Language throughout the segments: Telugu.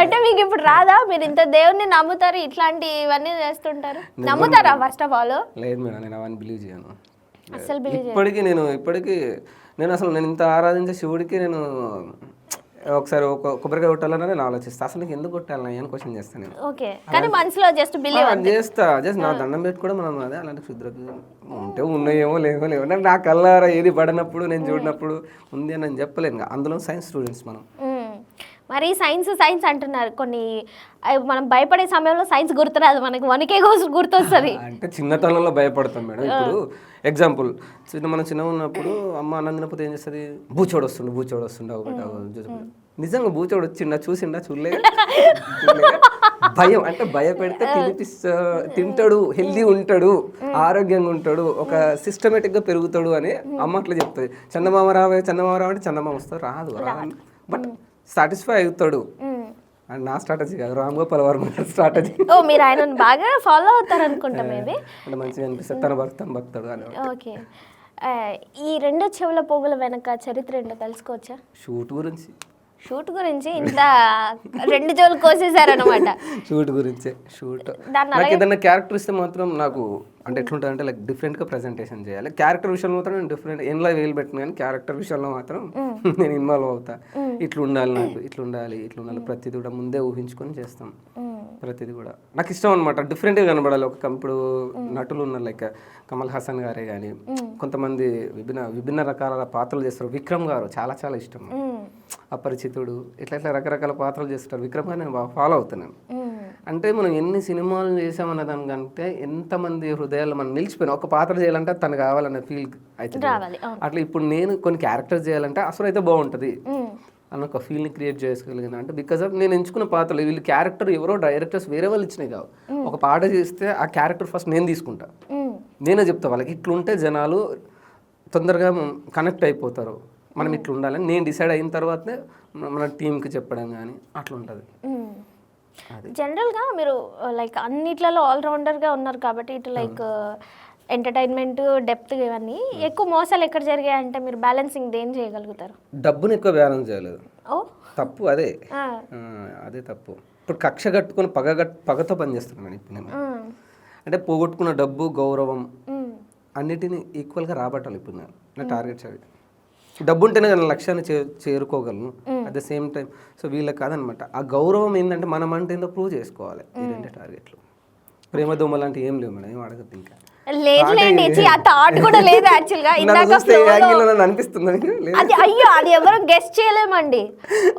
అంటే మీకు ఇప్పుడు రాదా? మీరు ఇంత దేవుణ్ణి నమ్ముతారు ఇట్లాంటివన్నీ చేస్తుంటారు? నమ్ముతారా ఫస్ట్ ఆఫ్ ఆల్ లేదు మేడం నేను అవన్నీ బిలీవ్ చేయను. అస్సలు బిలీవ్ ఇప్పటికీ నేను ఇప్పటికీ నేను అసలు నేను ఇంత ఆరాధించే శివుడికి నేను ఒకసారి ఒక కొబ్బరికాయ కొట్టాలని నేను ఆలోచిస్తాను అసలు నీకు ఎందుకు కొట్టాలని అని క్వశ్చన్ చేస్తాను నేను? ఓకే. కానీ మనసులో జస్ట్ బిలీవ్ చేస్తా. జస్ట్ నా దండం పెట్టుకోవడం మనం అదే అలాంటి క్షుద్రకు ఉంటే ఉన్నాయేమో లేవో లేవో. నాకు నా కల్లారా ఏది పడినప్పుడు నేను చూడినప్పుడు ఉంది అని నేను చెప్పలేను. అందులో సైన్స్ స్టూడెంట్స్ మనం. మరి సైన్స్ సైన్స్ అంటున్నారు. కొన్ని మనం భయపడే సమయంలో సైన్స్ గుర్తురాదు. మనకి వనికే కోసం గుర్తొస్తుంది. అంటే చిన్నతనంలో భయపడతాం మేడం. ఇప్పుడు ఎగ్జాంపుల్ చిన్న మనం చిన్న ఉన్నప్పుడు అమ్మ అన్నం తినకపోతే ఏం చేస్తుంది? బూచోడు వస్తుండు బూచోడు వస్తుండే ఒకటి నిజంగా బూచోడు వచ్చిండా చూసిండా చూడలే? భయం అంటే భయపెడితే తినిపిస్తా తింటాడు హెల్దీ ఉంటాడు ఆరోగ్యంగా ఉంటాడు ఒక సిస్టమేటిక్గా పెరుగుతాడు అని అమ్మ అట్లా చెప్తుంది. చందమామ రావే చందమామ రావు అంటే చందమామ వస్తుంది రాదు బట్ సాటిస్ఫై అవుతాడు. అండ్ నా స్ట్రాటజీ కాదు రామ్ గోపాల్ వర్మ స్ట్రాటజీ. ఓ మీరు ఆయనను బాగా ఫాలో అవుతారు అనుకుంటా మేబీ? అంటే మంచిగా అనిపిస్తుంది తన భక్తం భక్తుడు అని ఓకే. ఈ రెండు చెవుల పోగుల వెనక చరిత్ర ఏంటో తెలుసుకోవచ్చా? షూట్ గురించి. షూట్ గురించి ఇంత రెండు చెవులు కోసేసారనమాట షూట్ గురించే షూట్. నాకు ఏదైనా క్యారెక్టర్ ఇస్తే మాత్రం నాకు అంటే ఎట్లుంటుంది అంటే లైక్ డిఫరెంట్గా ప్రజెంటేషన్ చేయాలి. క్యారెక్టర్ విషయంలో మాత్రం నేను డిఫరెంట్ ఎన్లో వేలు పెట్టిన కానీ క్యారెక్టర్ విషయంలో మాత్రం నేను ఇన్వాల్వ్ అవుతా. ఇట్లా ఉండాలి నాకు ఇట్లా ఉండాలి ఇట్లా ఉండాలి ప్రతిదీ కూడా ముందే ఊహించుకొని చేస్తాం. ప్రతిదీ కూడా. నాకు ఇష్టం అనమాట డిఫరెంట్గా కనబడాలి. ఒక ఇప్పుడు నటులు ఉన్నారు లైక్ కమల్ హాసన్ గారే కానీ కొంతమంది విభిన్న విభిన్న రకాల పాత్రలు చేస్తారు. విక్రమ్ గారు చాలా చాలా ఇష్టం. అపరిచితుడు ఇట్లా ఇట్లా రకరకాల పాత్రలు చేస్తారు. విక్రమ్ గారు నేను బాగా ఫాలో అవుతున్నాను అంటే మనం ఎన్ని సినిమాలు చేసామన్న దానికంటే ఎంతమంది హృదయాల్లో మనం నిలిచిపోయినా. ఒక పాత్ర చేయాలంటే తను కావాలన్న ఫీల్ అవును. అట్లా ఇప్పుడు నేను కొన్ని క్యారెక్టర్స్ చేయాలంటే అసలు అయితే బాగుంటుంది అన్న ఒక ఫీల్ని క్రియేట్ చేసుకోగలిగిన. అంటే బికాస్ ఆఫ్ నేను ఎంచుకున్న పాత్రలు వీళ్ళు క్యారెక్టర్ ఎవరో డైరెక్టర్స్ వేరే వాళ్ళు ఇచ్చినాయి కావు. ఒక పాట చేస్తే ఆ క్యారెక్టర్ ఫస్ట్ నేను తీసుకుంటా. నేనే చెప్తా వాళ్ళకి ఇట్లుంటే జనాలు తొందరగా కనెక్ట్ అయిపోతారు. మనం ఇట్లా ఉండాలని నేను డిసైడ్ అయిన తర్వాతనే మన- టీంకి చెప్పడం కానీ అట్లా ఉంటుంది. జనరల్గా మీరు లైక్ అన్నిట్లలో ఆల్రౌండర్గా ఉన్నారు కాబట్టి ఇటు లైక్ ఎంటర్టైన్మెంట్ డెప్త్ ఇవన్నీ ఎక్కువ మోసాలు ఎక్కడ జరిగాయంటే మీరు బ్యాలెన్సింగ్ దేని చేయగలుగుతారు? డబ్బుని ఎక్కువ బ్యాలెన్స్ చేయలేదు. ఓ. తప్పు అదే. అదే తప్పు. ఇప్పుడు కక్ష కట్టుకొని పగ పగతో పనిచేస్తున్నాను ఇప్పుడు నేను అంటే పోగొట్టుకున్న డబ్బు గౌరవం మ్మ్. అన్నిటిని ఈక్వల్గా రాబట్టాలి ఇప్పుడు నేను. నా టార్గెట్స్ అవి డబ్బు ఉంటేనే కదా లక్ష్యాన్ని చే చేరుకోగలను at the same time so వీళ్ళకి కాదనమాట. ఆ గౌరవం ఏంటంటే మనం అంటే ఏందో ప్రూవ్ చేసుకోవాలి. ఈ రెండు టార్గెట్లు ప్రేమ దోమ లాంటి ఏం లేవు మేడం ఏం అడగద్దు ఇంకా. లేదు లేండి ఆ థాట్ కూడా లేదు యాక్చువల్గా నన్ను ఇందాక అనిపిస్తుంది? లేదు. అది అయ్యో అది ఎవరు గెస్ట్ చేయలేమండి.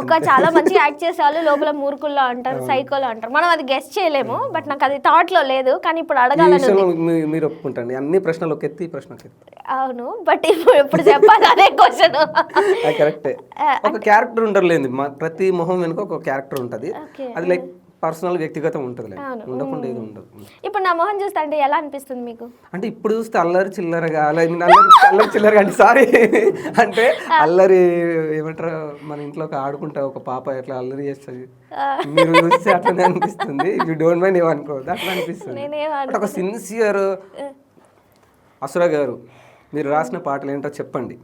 ఒక చాలా మంచి యాక్ట్ చేసే వాళ్ళు లోపల మూర్ఖుల్లో అంటారు సైకోలో అంటారు. మనం అది గెస్ట్ చేయలేము బట్ నాకు అది థాట్లో లేదు కానీ ఇప్పుడు అడగాలని మీరు ఒప్పుకుంటండి అన్ని ప్రశ్నలు ఒక ఎత్తి ప్రశ్న అవును బట్ ఇప్పుడు ఇప్పుడు చెప్పాలి అదే క్వశ్చన్ కరెక్టే ఒక క్యారెక్టర్ ఉండర్లేంది మా ప్రతి మొహం వెనుక ఒక క్యారెక్టర్ ఉంటుంది. అది లైక్ పర్సనల్ వ్యక్తిగతం ఉంటుంది ఉండకుండా ఏది ఉండదు. ఇప్పుడు నా మొహం చూస్తే అంటే ఎలా అనిపిస్తుంది మీకు? అంటే ఇప్పుడు చూస్తే అల్లరి చిల్లరగా అల్లరి అల్లరి చిల్లరగా అంటే సారీ అంటే అల్లరి ఏమంటారు మన ఇంట్లో ఒక ఆడుకుంటా ఒక పాప ఎట్లా అల్లరి చేస్తుంది. మీరు చూస్తే అట్లనే అనిపిస్తుంది. యూ డోంట్ మైండ్ ఏమనుకోవద్దు. అట్లా అనిపిస్తుంది. ఒక సిన్సియర్ అసుర గారు మీరు రాసిన పాటలు ఏంటో చెప్పండి.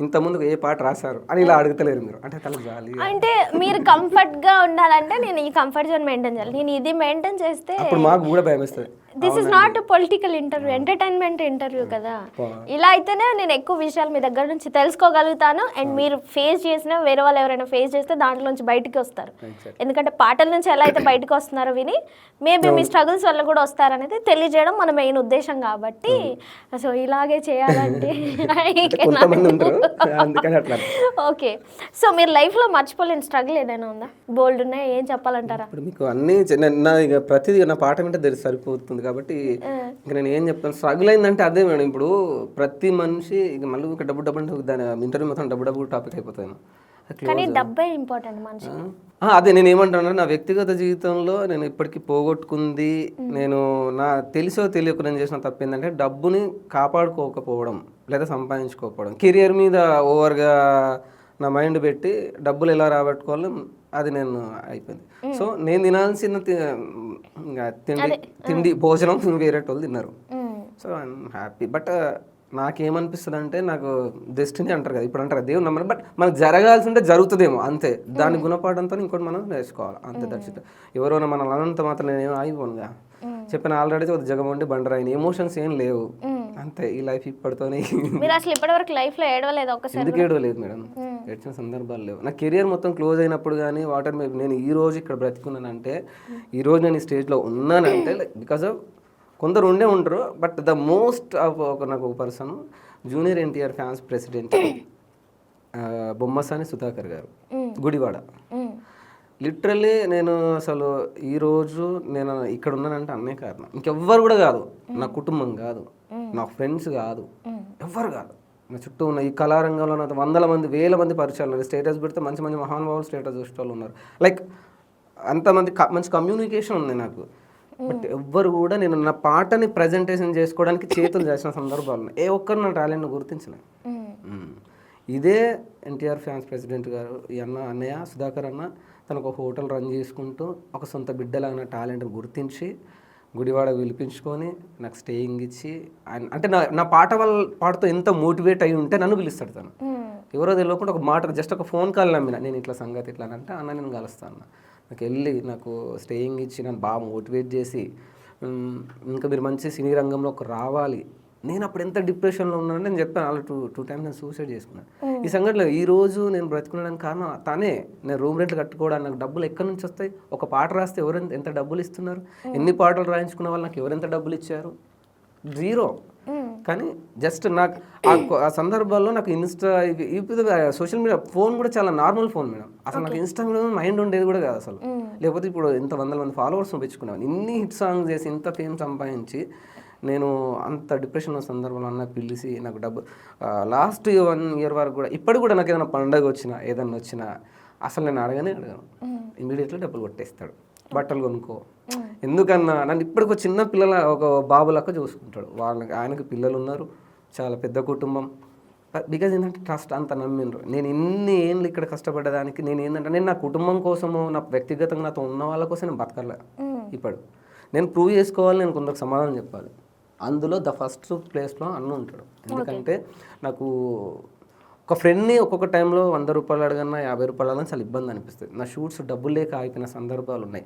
ఇంతకుముందు ఏ పాట రాశారు అని ఇలా అడుగుతలేరు మీరు. అంటే తల జాలి. అంటే మీరు కంఫర్ట్గా ఉండాలంటే నేను ఈ కంఫర్ట్ జోన్ మెయింటైన్ చేయాలి. నేను ఇది మెయింటైన్ చేస్తే అప్పుడు మాకు కూడా భయం వేస్తుంది this is not political interview entertainment interview కదా. ఇలా అయితేనే నేను ఎక్కువ విషయాలు మీ దగ్గర నుంచి తెలుసుకోగలుగుతాను అండ్ మీరు ఫేస్ చేసిన వేరే వాళ్ళు ఎవరైనా ఫేస్ చేస్తే దాంట్లో నుంచి బయటికి వస్తారు. ఎందుకంటే పాటల నుంచి ఎలా అయితే బయటకు వస్తున్నారో విని మేబీ మీ స్ట్రగుల్స్ వల్ల కూడా వస్తారనేది తెలియజేయడం మన మెయిన్ ఉద్దేశం కాబట్టి సో ఇలాగే చేయాలంటే ఓకే. సో మీరు లైఫ్లో మర్చిపోలేని స్ట్రగుల్ ఏదైనా ఉందా? బోల్డ్ ఉన్నాయి ఏం చెప్పాలంటారా? ఇప్పుడు మీకు అన్ని నా- ప్రతిదీ నా పాట వింటే తెలిసి సరిపోతుంది కాబట్టి ఇక నేను ఏం చెప్తాను? స్ట్రగుల్ అయిందంటే అదే మేడం. ఇప్పుడు ప్రతి మనిషి ఇక మళ్ళీ ఒక డబ్బు డబ్బు అంటే దాని ఇంటర్వ్యూ మొత్తం డబ్బు డబ్బు టాపిక్ అయిపోతాను కానీ డబ్బే ఇంపార్టెంట్ మనిషి ఆ, అదే నేను ఏమంటాను నా వ్యక్తిగత జీవితంలో నేను ఇప్పటికీ పోగొట్టుకుంది. నేను నా తెలుసో తెలియక నేను చేసిన తప్పు ఏంటంటే డబ్బుని కాపాడుకోకపోవడం లేదా సంపాదించుకోకపోవడం. కెరియర్ మీద ఓవర్గా నా మైండ్ పెట్టి డబ్బులు ఎలా రాబట్టుకోవాలో అది నేను అయిపోయింది. సో నేను తినాల్సిన తిండి తిండి భోజనం వేరే వాళ్ళు తిన్నారు. So I'm happy. బట్ నాకేమనిపిస్తుంది అంటే నాకు డెస్టినీ అంటారు కదా ఇప్పుడు అంటారు దేవుడు నమ్మని బట్ మనకు జరగాల్సి ఉంటే జరుగుతుందేమో అంతే. దాని గుణపాఠంతో ఇంకోటి మనం నేర్చుకోవాలి. అంతే దర్శిత ఎవరైనా మన అనంత మాత్రం నేనేం ఆగిపోనుగా చెప్పిన ఆల్రెడీ ఒక జగమండి బండరాయిని. ఎమోషన్స్ ఏం లేవు. అంతే ఈ లైఫ్ ఇప్పటితోనే. మీరు అసలు ఇప్పటివరకు లైఫ్లో ఏడవలేదు ఒక్కసారి ఎందుకు ఏడవలేదు మేడం? ఏడ్చిన సందర్భాలు లేవు. నా కెరియర్ మొత్తం క్లోజ్ అయినప్పుడు కానీ వాటర్ మేబీ నేను ఈ రోజు ఇక్కడ బ్రతికున్నానంటే ఈ రోజు నేను ఈ స్టేజ్లో ఉన్నానంటే బికాస్ ఆఫ్ కొందరు ఉండే ఉంటారు బట్ ద మోస్ట్ ఆఫ్ ఒక నాకు ఒక person junior NTR fans president Bommasani Sudhakar garu Gudivada. Literally నేను అసలు ఈరోజు నేను ఇక్కడ ఉన్నానంటే అన్నే కారణం. ఇంకెవ్వరు కూడా కాదు. నా కుటుంబం కాదు. నా ఫ్రెండ్స్ కాదు. ఎవ్వరు కాదు. నా చుట్టూ ఉన్న ఈ కళారంగంలో నాకు వందల మంది వేల మంది పరిచయాలు ఉన్నారు స్టేటస్ పెడితే మంచి మంచి మహానుభావులు స్టేటస్ చూసే వాళ్ళు ఉన్నారు. లైక్ అంతమంది మంచి కమ్యూనికేషన్ ఉంది నాకు. బట్ ఎవ్వరు కూడా నేను నా పాటని ప్రజెంటేషన్ చేసుకోవడానికి చేతులు చేసిన సందర్భాలు ఉన్నాయి. ఏ ఒక్కరు నా టాలెంట్ని. మ్మ్. ఇదే ఎన్టీఆర్ ఫ్యాన్స్ ప్రెసిడెంట్ గారు ఈ అన్న అన్నయ్య సుధాకర్ అన్న తను ఒక హోటల్ రన్ చేసుకుంటూ ఒక సొంత బిడ్డలాగా నా టాలెంట్ని గుర్తించి గుడివాడ పిలిపించుకొని నాకు స్టేయింగ్ ఇచ్చి అంటే నా నా పాట వల్ల పాటతో ఎంత మోటివేట్ అయి ఉంటే నన్ను పిలుస్తాడు తను. ఎవరో తెలియకుండా ఒక మాట జస్ట్ ఒక ఫోన్ కాల్ నమ్మిన నేను ఇట్లా సంగతి ఇట్లా అని అంటే అన్న నేను కలుస్తాను నాకు వెళ్ళి నాకు స్టేయింగ్ ఇచ్చి నన్ను బాగా మోటివేట్ చేసి "ఉమ్, ఇంకా మీరు మంచి సినీ రంగంలోకి రావాలి. నేను అప్పుడు ఎంత డిప్రెషన్లో ఉన్నానని నేను చెప్పాను అలా టూ టూ టైమ్స్ నేను సూసైడ్ చేసుకున్నాను ఈ సంఘటనలో ఈ రోజు నేను బ్రతుకున్నాడానికి కారణం తనే. నేను రూమ్ రెంట్లు కట్టుకోవడానికి నాకు డబ్బులు ఎక్కడి నుంచి వస్తాయి? ఒక పాట రాస్తే ఎవరు ఎంత- డబ్బులు ఇస్తున్నారు? ఎన్ని పాటలు రాయించుకున్న వాళ్ళు నాకు ఎవరెంత డబ్బులు ఇచ్చారు? జీరో. కానీ జస్ట్ నాకు ఆ సందర్భాల్లో నాకు ఇన్స్టా ఇప్పుడు సోషల్ మీడియా ఫోన్ కూడా చాలా నార్మల్ ఫోన్ మేడం. అసలు నాకు ఇన్స్టాగ్రామ్ మైండ్ ఉండేది కూడా కాదు అసలు. లేకపోతే ఇప్పుడు ఇంత వందల మంది ఫాలోవర్స్ పెంచుకున్నాను ఇన్ని హిట్ సాంగ్స్ చేసి ఇంత ఫేమ్ సంపాదించి నేను అంత డిప్రెషన్ సందర్భంలో అన్న పిలిచి నాకు డబ్బు లాస్ట్ వన్ ఇయర్ వరకు కూడా ఇప్పటికి కూడా నాకు ఏదైనా పండగ వచ్చినా ఏదన్నా వచ్చినా అసలు నేను అడగనే అడగను. ఇమీడియట్లీ డబ్బులు కొట్టేస్తాడు. బట్టలు కొనుక్కో. ఎందుకన్నా నన్ను ఇప్పటికి ఒక చిన్న పిల్లల ఒక బాబు లెక్క చూసుకుంటాడు. వాళ్ళకి ఆయనకి పిల్లలు ఉన్నారు. చాలా పెద్ద కుటుంబం. బికాజ్ ఏంటంటే ట్రస్ట్ అంత నమ్మిండ్రు. నేను ఇన్ని ఏళ్ళు ఇక్కడ కష్టపడ్డదానికి నేను ఏంటంటే నేను నా కుటుంబం కోసము నా వ్యక్తిగతంగా నాతో ఉన్న వాళ్ళ కోసం నేను బతకలే. ఇప్పుడు నేను ప్రూవ్ చేసుకోవాలి నేను కొందరికి సమాధానం చెప్పాలి. అందులో ద ఫస్ట్ ప్లేస్లో అన్న ఉంటాడు. ఎందుకంటే నాకు ఒక ఫ్రెండ్ని ఒక్కొక్క టైంలో వంద రూపాయలు అడగన్నా యాభై రూపాయలు అడగన్నా చాలా ఇబ్బంది అనిపిస్తుంది. నా షూట్స్ డబ్బులు లేక ఆగిపోయిన సందర్భాలు ఉన్నాయి.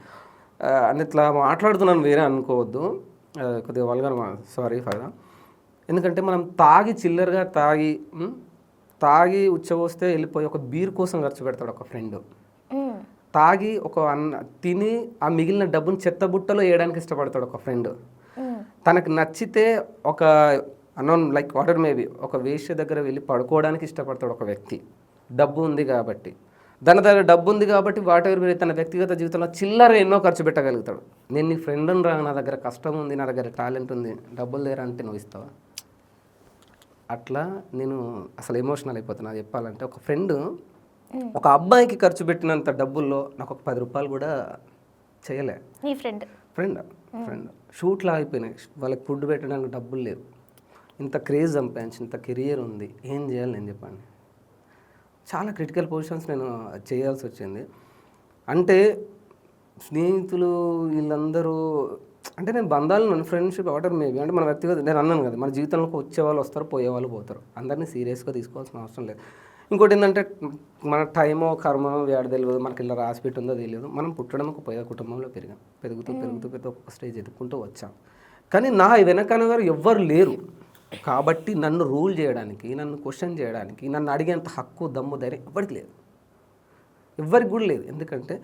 అని ఇట్లా మాట్లాడుతున్నాను వేరే అనుకోవద్దు. కొద్దిగా వల్గర్ సారీ ఫర్. ఎందుకంటే మనం తాగి చిల్లరగా తాగి తాగి ఉచ్చబోస్తే వెళ్ళిపోయి ఒక బీర్ కోసం ఖర్చు పెడతాడు ఒక ఫ్రెండ్. తాగి ఒక అన్న తిని ఆ మిగిలిన డబ్బుని చెత్త బుట్టలో వేయడానికి ఇష్టపడతాడు ఒక ఫ్రెండ్. తనకు నచ్చితే ఒక అన్నోన్ లైక్ వాటర్ మేబీ ఒక వేష్య దగ్గర వెళ్ళి పడుకోవడానికి ఇష్టపడతాడు ఒక వ్యక్తి. డబ్బు ఉంది కాబట్టి. దాని దగ్గర డబ్బు ఉంది కాబట్టి వాట్ ఎవర్ తన వ్యక్తిగత జీవితంలో చిల్లర ఎన్నో ఖర్చు పెట్టగలుగుతాడు. నేను నీ ఫ్రెండ్ రా నా దగ్గర కష్టం ఉంది నా దగ్గర టాలెంట్ ఉంది డబ్బులు లేరా అంటే నువ్వు ఇస్తావా? అట్లా నేను అసలు ఎమోషనల్ అయిపోతున్నా. చెప్పాలంటే ఒక ఫ్రెండ్ ఒక అబ్బాయికి ఖర్చు పెట్టినంత డబ్బుల్లో నాకు ఒక పది రూపాయలు కూడా చేయలే. ఫ్రెండ్ ఫ్రెండ్ ఫ్రెండ్ షూట్లు ఆగిపోయినాయి వాళ్ళకి ఫుడ్ పెట్టడానికి డబ్బులు లేవు. ఇంత క్రేజ్ సంపాదించి ఇంత కెరియర్ ఉంది. ఏం చేయాలి నేను చెప్పండి. చాలా క్రిటికల్ పొజిషన్స్ నేను చేయాల్సి వచ్చింది. అంటే స్నేహితులు వీళ్ళందరూ అంటే నేను బంధాలు నన్ను ఫ్రెండ్షిప్ వాటర్ మేబీ అంటే మన వ్యక్తిగత నేను అన్నాను కదా మన జీవితంలోకి వచ్చే వాళ్ళు వస్తారు పోయే వాళ్ళు పోతారు. అందరినీ సీరియస్గా తీసుకోవాల్సిన అవసరం లేదు. ఇంకోటి ఏంటంటే మన టైమో కర్మో వేడ తెలియదు మనకి ఇలా రాసి పెట్టుందో తెలియదు మనం పుట్టడం ఒక పేద కుటుంబంలో పెరిగాం. పెరుగుతూ పెరుగుతూ పెరుగుతూ ఒక్కొక్క స్టేజ్ ఎదుర్కొంటూ వచ్చాం. కానీ నా వెనకన గారు ఎవ్వరు లేరు. కాబట్టి నన్ను రూల్ చేయడానికి నన్ను క్వశ్చన్ చేయడానికి నన్ను అడిగేంత హక్కు దమ్ము ధైర్యం ఎవరికి లేదు. ఎవ్వరికి కూడా లేదు. ఎందుకంటే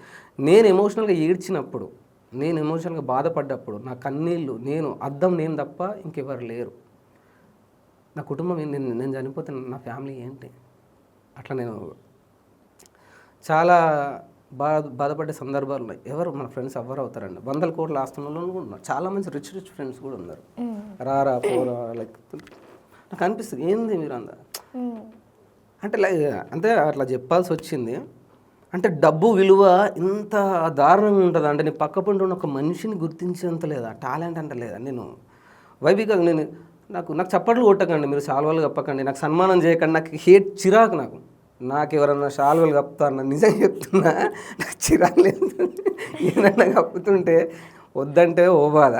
నేను ఎమోషనల్గా ఏడ్చినప్పుడు నేను ఎమోషనల్గా బాధపడ్డప్పుడు నా కన్నీళ్ళు నేను అద్దం నేను తప్ప ఇంకెవరు లేరు. నా కుటుంబం నేను చనిపోతే నా ఫ్యామిలీ ఏంటి? అట్లా నేను చాలా బాధ బాధపడే సందర్భాలు ఉన్నాయి. ఎవరు మన ఫ్రెండ్స్ ఎవరు అవుతారండి. వందల కోట్ల ఆస్తున్న వాళ్ళు కూడా ఉన్నారు. చాలా మంది రిచ్ రిచ్ ఫ్రెండ్స్ కూడా ఉన్నారు. రారా పోరా లైక్ నాకు అనిపిస్తుంది ఏంది మీరు అంద. అంటే లై అంటే అట్లా చెప్పాల్సి వచ్చింది. అంటే డబ్బు విలువ ఇంత దారుణంగా ఉంటుంది? అంటే నీ పక్క ఉన్న ఒక మనిషిని గుర్తించేంత లేదా? టాలెంట్ అంటే లేదా? నేను వైబిక నేను నాకు నాకు చప్పట్లు కొట్టకండి మీరు శాల్వాలు కప్పకండి నాకు సన్మానం చేయకండి నాకు హేట్ చిరాకు నాకు. నాకు ఎవరన్నా శాల్వలు కప్పుతారన్నా నిజంగా చెప్తున్నా నాకు చిరాకు లేదు. ఏదన్నా కప్పుతుంటే వద్దంటే ఓ బాధ.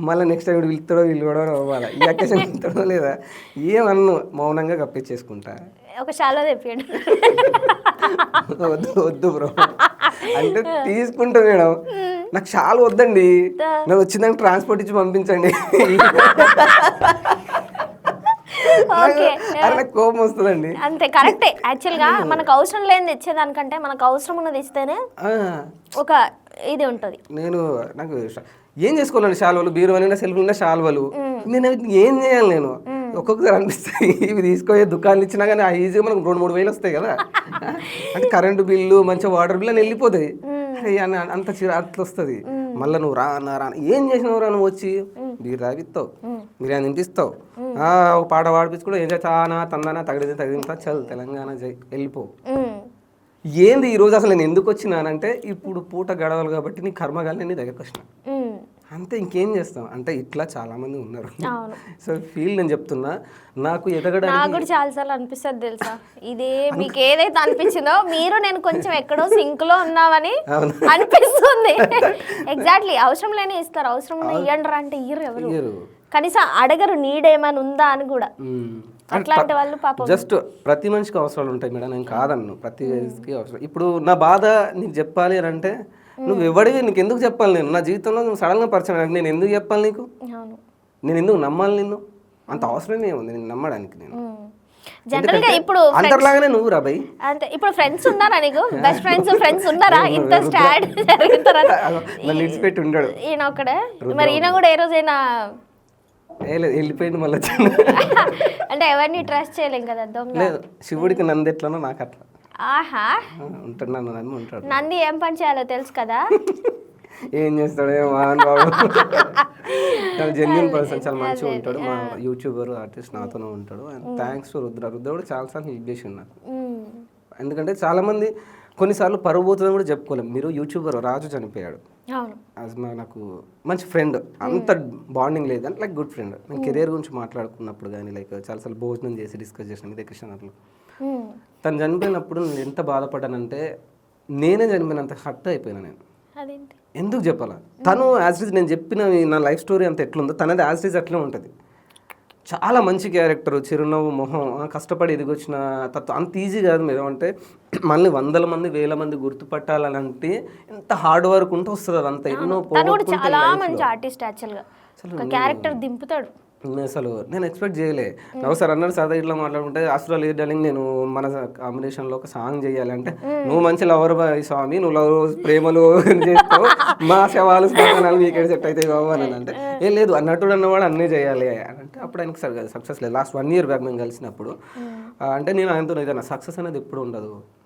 మళ్ళీ నెక్స్ట్ టైం పిలుస్తాడో పిలవడో బాధ. ఈ అకేషన్ పిలుస్తాడో లేదా? ఏమన్ను మౌనంగా కప్పించేసుకుంటా ఒక చాలా తెప్పాడు వద్దు వద్దు బ్రో అంటే తీసుకుంటా మేడం నాకు చాలా వద్దండి. నేను వచ్చిందాక ట్రాన్స్పోర్ట్ ఇచ్చి పంపించండి. కోపం వస్తుందండి. అంతే కరెక్టే. యాక్చువల్గా మనకు అవసరం లేనిది ఇచ్చేదానికంటే మనకు అవసరం ఉన్నది ఇస్తేనే ఒక ఇది ఉంటుంది. నేను నాకు ఏం చేసుకోవాలండి శాల్వలు బీరువా నిండా సెల్ఫ్ నిండా శాల్వలు నేను ఏం చేయాలి నేను? ఒక్కొక్కసారి అనిపిస్తాయి. ఇవి తీసుకొని దుకాణాలు ఇచ్చినా కానీ ఆ ఈజీగా మనకు రెండు మూడు వేలు వస్తాయి కదా. అంటే కరెంటు బిల్లు మంచిగా వాటర్ బిల్లు అని అని అంత చిర అట్లా వస్తుంది మళ్ళీ నువ్వు రా అన్నా రా. ఏం చేసినావు రా నువ్వు వచ్చి? బీరు తాగిస్తావు బిర్యానీ తినిపిస్తావు. ఆ, ఒక పాట పాడిపించి కూడా ఏం చేస్తానా తందానా తగిలింది తగిలింతా చల్ తెలంగాణ జై వెళ్ళిపో. ఏంది ఈ రోజు అసలు నేను ఎందుకు వచ్చినానంటే ఇప్పుడు పూట గడవలు కాబట్టి నీ కర్మగాలి నీ దగ్గరకు వచ్చిన. ఉమ్. అంతే ఇంకేం చేస్తాం? అంటే ఇట్లా చాలా మంది ఉన్నారు సో ఫీల్ నేను చెప్తున్నా నాకు ఎదగడానికి నాకు కూడా చాలాసార్లు అనిపిస్తుంది తెలుసా? ఇదే మీకు ఏదైతే అనిపించిందో మీరు నేను కొంచెం ఎక్కడో సింక్లో ఉన్నామని. అనిపిస్తుంది. ఎగ్జాక్ట్లీ అవసరం లేని ఇస్తారు. అవసరం ఇయ్యండి అంటే ఇయ్యరు ఎవరు. కనీసం అడగరు నీడ్ ఏమైనా ఉందా అని కూడా. అట్లాంటి వాళ్ళు పాపం. జస్ట్ ప్రతి మనిషికి అవసరాలు ఉంటాయి మేడం. నేను కాదన్ను. ప్రతి అవసరం. ఇప్పుడు నా బాధ నీకు చెప్పాలి అని అంటే నువ్వు ఎవడివి? నీకు ఎందుకు చెప్పాలి నేను? నా జీవితంలో నువ్వు సడన్గా పరిచయం నేను ఎందుకు చెప్పాలి నీకు? నేను ఎందుకు నమ్మాలి నిన్ను? అంత అవసరమే ఉంది నేను నమ్మడానికి నేను? జనరల్గా ఇప్పుడు అంతర్లాగానే నువ్వు రాబాయ్ అంటే ఇప్పుడు ఫ్రెండ్స్ ఉన్నారా నీకు? బెస్ట్ ఫ్రెండ్స్ ఫ్రెండ్స్ ఉన్నారా? ఇంత స్టాడ్ విడిచిపెట్టి ఉండాడు. ఈయన ఒక్కడే? మరి ఈయన కూడా ఏ రోజైనా ఏ లేదు వెళ్ళిపోయింది మళ్ళీ. అంటే ఎవరిని ట్రస్ట్ చేయలేం కదా లేదు శివుడికి నంది ఎట్లనో నాకు అట్లా. ఆహా. ఆ, ఉంటాడు నన్ను నమ్మి ఉంటాడు. నంది ఏం పని చేయాలో తెలుసు కదా? ఏం చేస్తాడు ఏం మహాన్ బాబు. చాలా జెన్యున్ పర్సన్ చాలా మంచిగా ఉంటాడు. మా యూట్యూబర్ ఆర్టిస్ట్ నాతోనే ఉంటాడు. And thanks to Rudra. Rudra కూడా చాలాసార్లు హెల్ప్ చేసి ఉమ్. ఎందుకంటే చాలా మంది కొన్నిసార్లు పరువు పోతుందని కూడా చెప్పుకోలేం. మీరు యూట్యూబర్ రాజు చనిపోయాడు. యాజ్ మా నాకు మంచి ఫ్రెండ్ అంత బాండింగ్ లేదు లైక్ గుడ్ ఫ్రెండ్ నేను కెరీర్ గురించి మాట్లాడుకున్నప్పుడు కానీ లైక్ చాలాసార్లు భోజనం చేసి డిస్కస్ చేసిన ఇదే కృష్ణలో ఉమ్. తను చనిపోయినప్పుడు నేను ఎంత బాధపడ్డానంటే నేనే చనిపోయినంత హర్ట్ అయిపోయినా నేను. ఎందుకు చెప్పాలా? తను యాజ్ ఇట్ నేను చెప్పిన నా లైఫ్ స్టోరీ అంత ఎట్లుందో తనది యాజ్ ఇట్ అట్లే ఉంటుంది. చాలా మంచి క్యారెక్టర్ చిరునవ్వు మొహం కష్టపడి ఎదిగొచ్చిన తత్వం. అంత ఈజీ కాదు మీరు అంటే మళ్ళీ వందల మంది వేల మంది గుర్తుపట్టాలంటే ఎంత హార్డ్ వర్క్ ఉంటే వస్తుంది అదంతా. ఎన్నో చాలా. మంచి ఆర్టిస్ట్ యాక్చువల్గా క్యారెక్టర్ దింపుతాడు. అసలు నేను ఎక్స్పెక్ట్ చేయలే. ఒకసారి అన్నారు సదా ఇట్లా మాట్లాడుకుంటే అసలు లేదు డార్లింగ్ నేను మన కాంబినేషన్లో ఒక సాంగ్ చేయాలి అంటే నువ్వు మంచి లవర్ స్వామి నువ్వు లవ్ ప్రేమలు చేస్తావు మా శవాలు మీకే సెట్ అయితే బాబు అని అంటే ఏ లేదు అన్నట్టు అన్నవాడు అన్నీ చేయాలి అని అంటే అప్పుడు ఆయనకి సరిగా సక్సెస్ లేదు. లాస్ట్ వన్ ఇయర్ బ్యాక్ మేము కలిసినప్పుడు అంటే నేను ఆయనతో ఏదైనా సక్సెస్ అనేది ఎప్పుడు ఉండదు.